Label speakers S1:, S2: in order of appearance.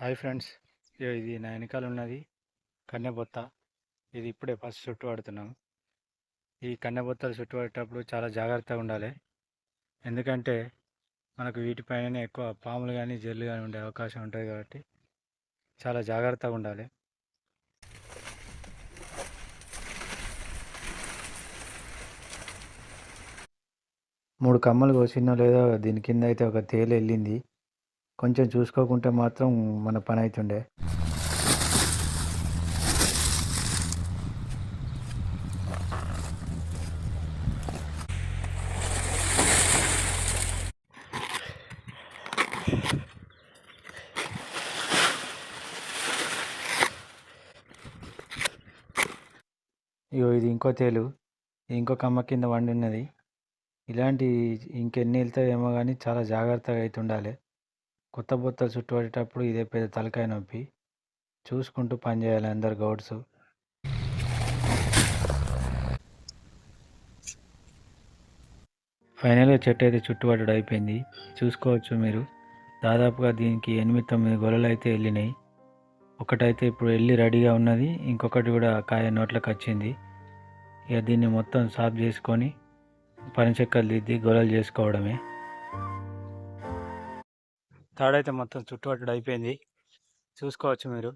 S1: Hi friends. ఇది నా వెనకాల ఉన్నది కన్నెబొత్త ఇది ఇప్పుడే ఫస్ట్ చుట్టు పడుతున్నాం. ఈ కన్నెబొత్తలు చుట్టు పడేటప్పుడు చాలా జాగ్రత్తగా ఉండాలి. ఎందుకంటే మనకు వీటిపైననే ఎక్కువ పాములు కానీ జల్లు కానీ ఉండే అవకాశం ఉంటుంది కాబట్టి చాలా జాగ్రత్తగా ఉండాలి. మూడు కమ్మలు కోసినో లేదో దీని కింద అయితే ఒక తేలు వెళ్ళింది కొంచెం చూసుకోకుంటే మాత్రం మన పని అవుతుండే ఇగో ఇది ఇంకో తేలు. ఇంకో కమ్మ కింద వండి ఉన్నది ఇలాంటి ఇంకెన్ని వెళ్తాయేమో కానీ చాలా జాగ్రత్తగా అయితే ఉండాలి. కొత్త బొత్తలు చుట్టుపడేటప్పుడు ఇదే పెద్ద తలకాయ నొప్పి. చూసుకుంటూ పని చేయాలి అందరు గౌడ్స్. ఫైనల్గా చెట్టు అయితే చుట్టుపట్టడం అయిపోయింది. చూసుకోవచ్చు మీరు. దాదాపుగా దీనికి ఎనిమిది తొమ్మిది గొలలు అయితే వెళ్ళినాయి. ఒకటైతే ఇప్పుడు వెళ్ళి రెడీగా ఉన్నది. ఇంకొకటి కూడా కాయ నోట్లోకి వచ్చింది. ఇక దీన్ని మొత్తం సాఫ్ చేసుకొని పని చెక్కలు దిద్ది గొలలు చేసుకోవడమే. తాడైతే మొత్తం చుట్టుపట్టడం అయిపోయింది. చూసుకోవచ్చు మీరు.